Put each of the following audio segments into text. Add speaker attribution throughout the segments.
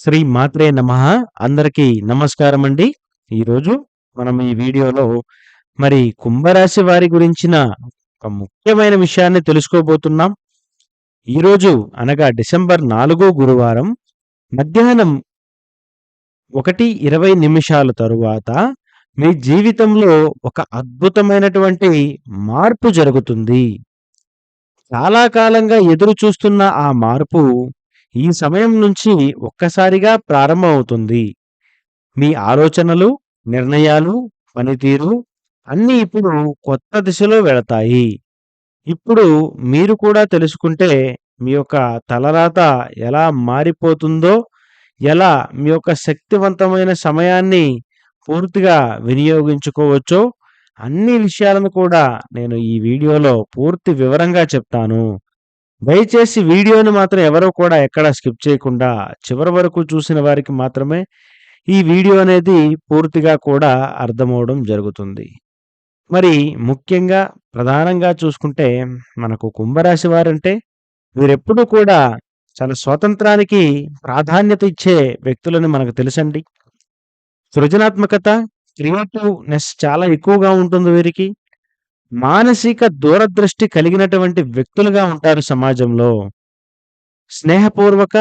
Speaker 1: శ్రీ మాత్రే నమః. అందరికీ నమస్కారం అండి ఈరోజు మనం ఈ వీడియోలో మరి కుంభరాశి వారి గురించిన ఒక ముఖ్యమైన విషయాన్ని తెలుసుకోబోతున్నాం. ఈరోజు అనగా డిసెంబర్ నాలుగో గురువారం మధ్యాహ్నం ఒకటి ఇరవై నిమిషాల తరువాత మీ జీవితంలో ఒక అద్భుతమైనటువంటి మార్పు జరుగుతుంది. చాలా కాలంగా ఎదురు చూస్తున్న ఆ మార్పు ఈ సమయం నుంచి ఒక్కసారిగా ప్రారంభమవుతుంది. మీ ఆలోచనలు నిర్ణయాలు పనితీరు అన్నీ ఇప్పుడు కొత్త దిశలో వెళతాయి. ఇప్పుడు మీరు కూడా తెలుసుకుంటే మీ యొక్క తలరాత ఎలా మారిపోతుందో ఎలా మీ యొక్క శక్తివంతమైన సమయాన్ని పూర్తిగా వినియోగించుకోవచ్చో అన్ని విషయాలను కూడా నేను ఈ వీడియోలో పూర్తి వివరంగా చెప్తాను. దయచేసి వీడియోని మాత్రం ఎవరూ కూడా ఎక్కడ స్కిప్ చేయకుండా చివరి వరకు చూసిన వారికి మాత్రమే ఈ వీడియో అనేది పూర్తిగా కూడా అర్థమవడం జరుగుతుంది. మరి ముఖ్యంగా ప్రధానంగా చూసుకుంటే మనకు కుంభరాశి వారంటే వీరెప్పుడూ కూడా చాలా స్వాతంత్రానికి ప్రాధాన్యత ఇచ్చే వ్యక్తులని మనకు తెలుసండి. సృజనాత్మకత క్రియేటివ్నెస్ చాలా ఎక్కువగా ఉంటుంది వీరికి. మానసిక దూరదృష్టి కలిగినటువంటి వ్యక్తులుగా ఉంటారు సమాజంలో. స్నేహపూర్వక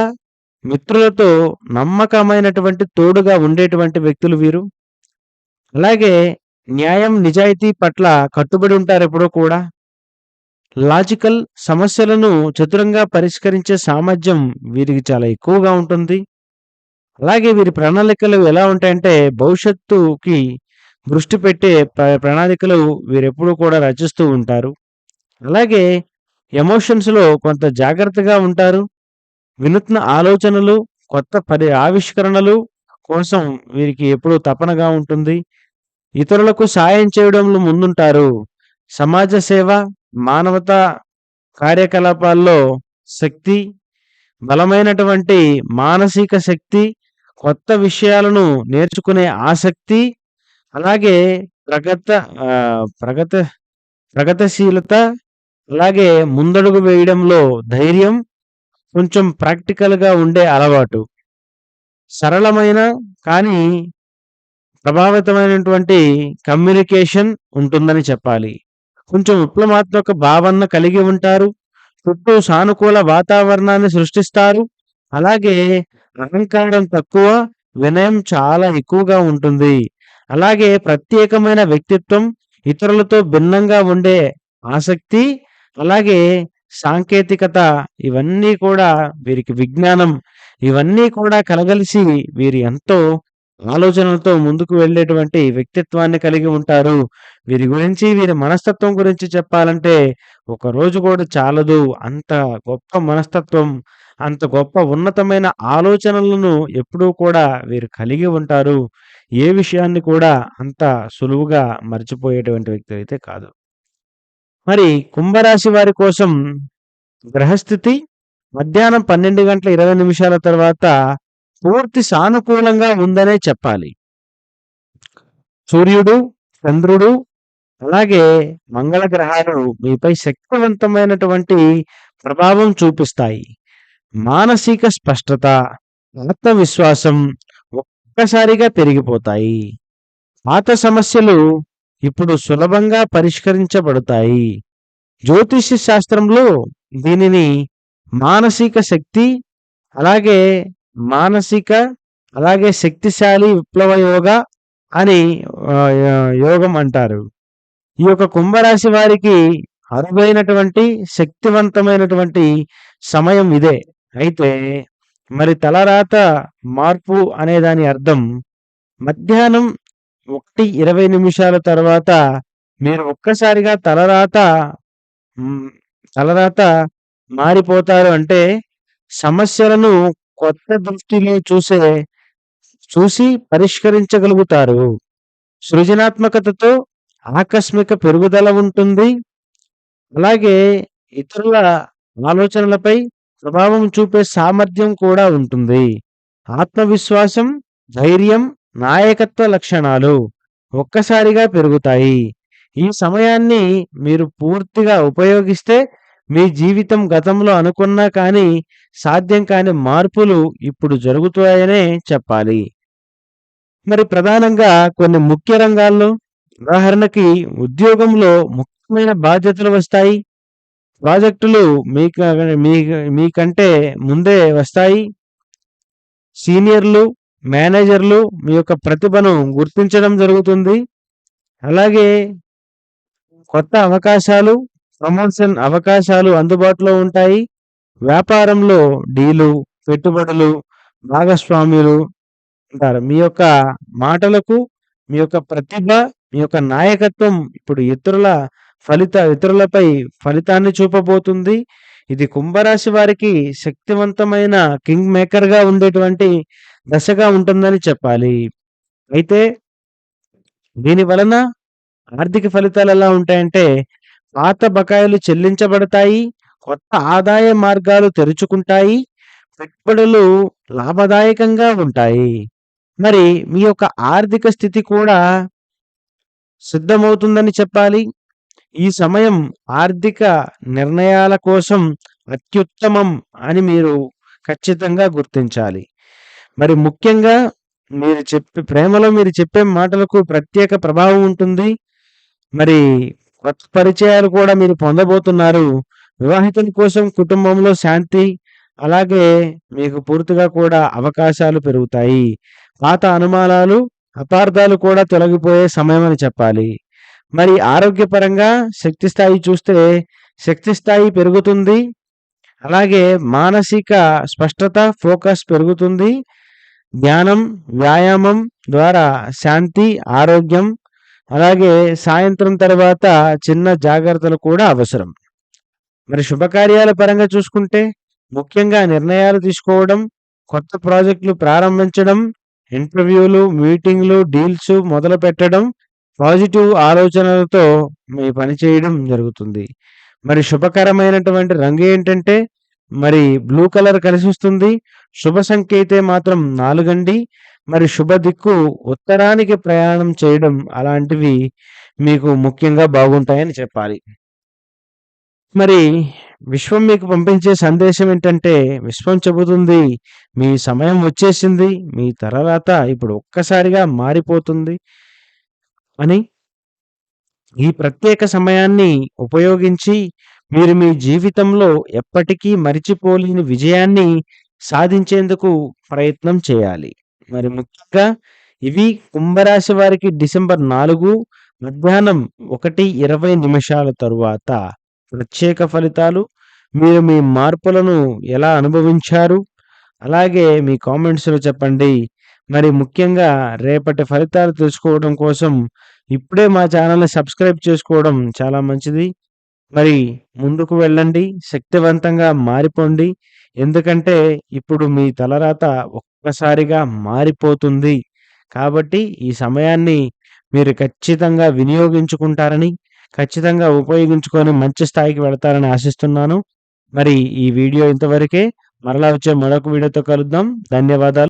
Speaker 1: మిత్రులతో నమ్మకమైనటువంటి తోడుగా ఉండేటువంటి వ్యక్తులు వీరు. అలాగే న్యాయం నిజాయితీ పట్ల కట్టుబడి ఉంటారు ఎప్పుడూ కూడా. లాజికల్ సమస్యలను చతురంగా పరిష్కరించే సామర్థ్యం వీరికి చాలా ఎక్కువగా ఉంటుంది. అలాగే వీరి ప్రణాళికలు ఎలా ఉంటాయంటే భవిష్యత్తుకి దృష్టి పెట్టే ప్ర- ప్రణాళికలు వీరెప్పుడూ కూడా రచిస్తూ ఉంటారు. అలాగే ఎమోషన్స్లో కొంత జాగ్రత్తగా ఉంటారు. వినూత్న ఆలోచనలు కొత్త పరి ఆవిష్కరణలు కోసం వీరికి ఎప్పుడూ తపనగా ఉంటుంది. ఇతరులకు సాయం చేయడంలో ముందుంటారు. సమాజ సేవ మానవతా కార్యకలాపాల్లో శక్తి బలమైనటువంటి మానసిక శక్తి కొత్త విషయాలను నేర్చుకునే ఆసక్తి అలాగే ప్రగత ప్రగత ప్రగతిశీలత అలాగే ముందడుగు వేయడంలో ధైర్యం కొంచెం ప్రాక్టికల్గా ఉండే అలవాటు. సరళమైన కానీ ప్రభావితమైనటువంటి కమ్యూనికేషన్ ఉంటుందని చెప్పాలి. కొంచెం విప్లవాత్మక భావన కలిగి ఉంటారు. చుట్టూ సానుకూల వాతావరణాన్ని సృష్టిస్తారు. అలాగే అహంకారం తక్కువ వినయం చాలా ఎక్కువగా ఉంటుంది. అలాగే ప్రత్యేకమైన వ్యక్తిత్వం ఇతరులతో భిన్నంగా ఉండే ఆసక్తి అలాగే సాంకేతికత ఇవన్నీ కూడా వీరికి విజ్ఞానం. ఇవన్నీ కూడా కలగలిసి వీరు ఎంతో ఆలోచనలతో ముందుకు వెళ్ళేటువంటి వ్యక్తిత్వాన్ని కలిగి ఉంటారు. వీరి గురించి వీరి మనస్తత్వం గురించి చెప్పాలంటే ఒక రోజు కూడా చాలదు. అంత గొప్ప మనస్తత్వం అంత గొప్ప ఉన్నతమైన ఆలోచనలను ఎప్పుడూ కూడా వీరు కలిగి ఉంటారు. ఏ విషయాన్ని కూడా అంత సులువుగా మర్చిపోయేటువంటి వ్యక్తి అయితే కాదు. మరి కుంభరాశి వారి కోసం గ్రహస్థితి మధ్యాహ్నం పన్నెండు గంటల ఇరవై నిమిషాల తర్వాత పూర్తి సానుకూలంగా ఉందనే చెప్పాలి. సూర్యుడు చంద్రుడు అలాగే మంగళ గ్రహాలు మీపై శక్తివంతమైనటువంటి ప్రభావం చూపిస్తాయి. మానసిక స్పష్టత ఆత్మవిశ్వాసం ఒక్కసారిగా పెరిగిపోతాయి. పాత సమస్యలు ఇప్పుడు సులభంగా పరిష్కరించబడతాయి. జ్యోతిష్య శాస్త్రంలో దీనిని మానసిక శక్తి అలాగే మానసిక అలాగే శక్తిశాలి విప్లవ యోగ అని యోగం అంటారు. ఈ యొక్క కుంభరాశి వారికి అరుదైనటువంటి శక్తివంతమైనటువంటి సమయం ఇదే. అయితే మరి తలరాత మార్పు అనే దాని అర్థం మధ్యాహ్నం ఒకటి ఇరవై నిమిషాల తర్వాత మీరు ఒక్కసారిగా తలరాత తలరాత మారిపోతారు అంటే సమస్యలను కొత్త దృష్టిలో చూసే చూసి పరిష్కరించగలుగుతారు. సృజనాత్మకతతో ఆకస్మిక పెరుగుదల ఉంటుంది. అలాగే ఇతరుల ఆలోచనలపై ప్రభావం చూపే సామర్థ్యం కూడా ఉంటుంది ఆత్మవిశ్వాసం ధైర్యం నాయకత్వ లక్షణాలు ఒక్కసారిగా పెరుగుతాయి ఈ సమయాన్ని మీరు పూర్తిగా ఉపయోగిస్తే మీ జీవితం గతంలో అనుకున్నా కానీ సాధ్యం కాని మార్పులు ఇప్పుడు జరుగుతాయనే చెప్పాలి. మరి ప్రధానంగా కొన్ని ముఖ్య రంగాల్లో ఉదాహరణకి ఉద్యోగంలో ముఖ్యమైన బాధ్యతలు వస్తాయి. ప్రాజెక్టులు మీకు మీకంటే ముందే వస్తాయి. సీనియర్‌లు, మేనేజర్‌లు మీ యొక్క ప్రతిభను గుర్తించడం జరుగుతుంది. అలాగే కొత్త అవకాశాలు, ప్రమోషన్ అవకాశాలు అందుబాటులో ఉంటాయి. వ్యాపారంలో డీలు, పెట్టుబడులు, భాగస్వామ్యులు ఉంటారు. మీ యొక్క మాటలకు, మీ యొక్క ప్రతిభ, మీ యొక్క నాయకత్వం ఇప్పుడు ఇతరుల ఫలిత ఇతరులపై ఫలితాన్ని చూపబోతుంది. ఇది కుంభరాశి వారికి శక్తివంతమైన కింగ్ మేకర్‌గా ఉండేటువంటి దశగా ఉంటుందని చెప్పాలి. అయితే దీని వలన ఆర్థిక ఫలితాలు ఎలా ఉంటాయంటే పాత బకాయిలు చెల్లించబడతాయి. కొత్త ఆదాయ మార్గాలు తెరుచుకుంటాయి. పెట్టుబడులు లాభదాయకంగా ఉంటాయి. మరి మీ యొక్క ఆర్థిక స్థితి కూడా సిద్ధమవుతుందని చెప్పాలి. ఈ సమయం ఆర్థిక నిర్ణయాల కోసం అత్యుత్తమం అని మీరు ఖచ్చితంగా గుర్తించాలి. మరి ముఖ్యంగా మీరు చెప్పే ప్రేమలో మీరు చెప్పే మాటలకు ప్రత్యేక ప్రభావం ఉంటుంది. మరి కొత్త పరిచయాలు కూడా మీరు పొందబోతున్నారు. వివాహితుల కోసం కుటుంబంలో శాంతి, అలాగే మీకు పూర్తిగా కూడా అవకాశాలు పెరుగుతాయి. పాత అనుమానాలు, అపార్థాలు కూడా తొలగిపోయే అని చెప్పాలి. మరి ఆరోగ్యపరంగా శక్తి స్థాయి చూస్తే శక్తి స్థాయి పెరుగుతుంది. అలాగే మానసిక స్పష్టత, ఫోకస్ పెరుగుతుంది. ధ్యానం, వ్యాయామం ద్వారా శాంతి, ఆరోగ్యం అలాగే సాయంత్రం తర్వాత చిన్న జాగ్రత్తలు కూడా అవసరం. మరి శుభకార్యాల పరంగా చూసుకుంటే ముఖ్యంగా నిర్ణయాలు తీసుకోవడం, కొత్త ప్రాజెక్టులు ప్రారంభించడం, ఇంటర్వ్యూలు, మీటింగ్‌లు, డీల్స్ మొదలుపెట్టడం, పాజిటివ్ ఆలోచనలతో మీ పని చేయడం జరుగుతుంది. మరి శుభకరమైనటువంటి రంగు ఏంటంటే మరి బ్లూ కలర్ కలిసొస్తుంది. శుభ సంఖ్య అయితే మాత్రం నాలుగండి మరి శుభ దిక్కు ఉత్తరానికి ప్రయాణం చేయడం అలాంటివి మీకు ముఖ్యంగా బాగుంటాయని చెప్పాలి. మరి విశ్వం మీకు పంపించే సందేశం ఏంటంటే విశ్వం చెబుతుంది మీ సమయం వచ్చేసింది. మీ తర్వాత ఇప్పుడు ఒక్కసారిగా మారిపోతుంది అని. ఈ ప్రత్యేక సమయాన్ని ఉపయోగించి మీరు మీ జీవితంలో ఎప్పటికీ మరిచిపోలేని విజయాన్ని సాధించేందుకు ప్రయత్నం చేయాలి. మరి ముఖ్యంగా ఇవి కుంభరాశి వారికి డిసెంబర్ నాలుగు మధ్యాహ్నం 1:20 నిమిషాల తరువాత ప్రత్యేక ఫలితాలు. మీరు మీ మార్పులను ఎలా అనుభవించారు? అలాగే మీ కామెంట్స్‌లో చెప్పండి. మరి ముఖ్యంగా రేపటి ఫలితాలు తెలుసుకోవడం కోసం ఇప్పుడే మా ఛానల్ని సబ్స్క్రైబ్ చేసుకోవడం చాలా మంచిది. మరి ముందుకు వెళ్ళండి. శక్తివంతంగా మారిపోండి. ఎందుకంటే ఇప్పుడు మీ తలరాత ఒక్కసారిగా మారిపోతుంది. కాబట్టి ఈ సమయాన్ని మీరు ఖచ్చితంగా వినియోగించుకుంటారని, ఖచ్చితంగా ఉపయోగించుకొని మంచి స్థాయికి వెళతారని ఆశిస్తున్నాను. మరి ఈ వీడియో ఇంతవరకే. మరలా వచ్చే మరొక వీడియోతో కలుద్దాం. ధన్యవాదాలు.